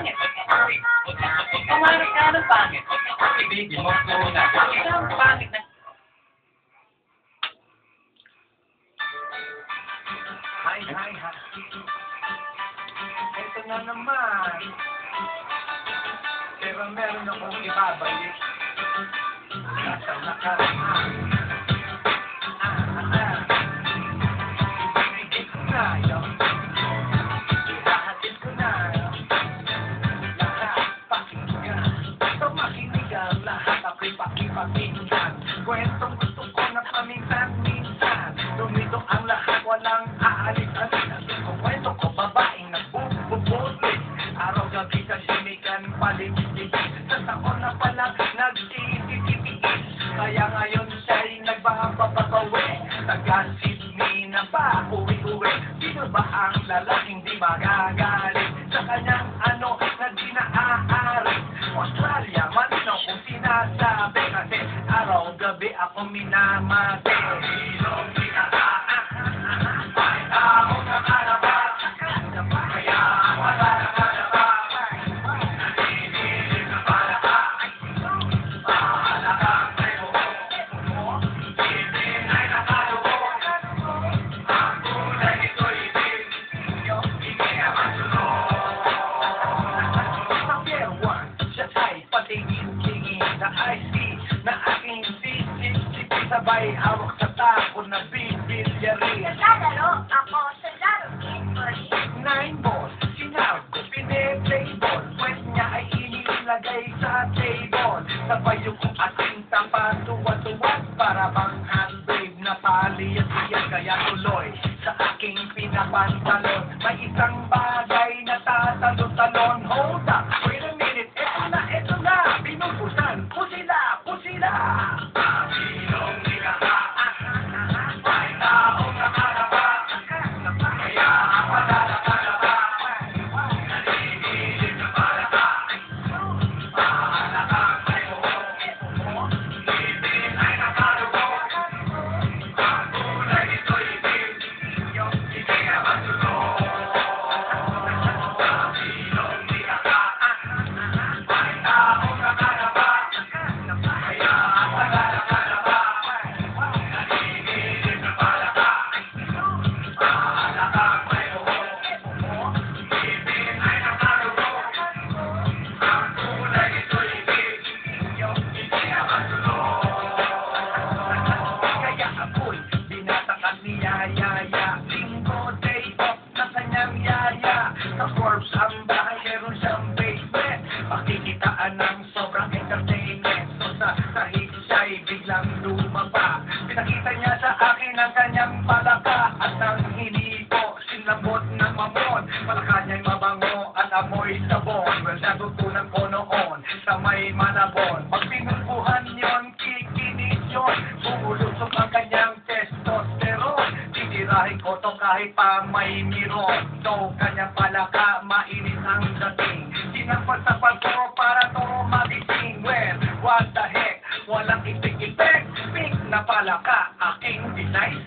pangit. Pumarap ka ng mo ang pangit na... Hi, hi, hi. Ito na naman. Pero meron akong ibabalik. Nasa nakaraan. Pakipakinggan. Kwentong gusto ko na paminsan-minsan. Lumito ang lahat, walang aalis-alis. Ang kwento ko, babaeng nagbububuti. Araw-gabi sa sinikan, paligid-ligid. Sa taon na pala, nagtititiis. Kaya ngayon siya'y nagbabababawi. Taga Sydney na ba, uwi-uwi. Sino ba ang lalaking sabay hawak sa tako na bibilyari. Naglalaro ako sa laro. Nine balls, sinago, pine-playball. Pwes niya ay inilagay sa table. Sabay yung ating tapa, tuwa-tuwa. Para bang handbrake na paliyat-liyat. Kaya tuloy sa aking pinapantalon. May isang bagay na tatalon-talon. Hold up, Linggo day off kanyang yaya. Sa Forbes ang bahay, meron siyang ng sobrang entertainment. So sa sahig siya'y biglang lumaba Pinakita niya sa akin ang kanyang palaka. At nang hiniko, sinabot ng mamon. Palaka mabango at amoy Titirahin ko to kahit pa may miron So kanyang palaka, mainit ang dating. Sinapal-sapal ko para to magising Well, what the heck, walang ipik-ipek Pink na palaka, aking design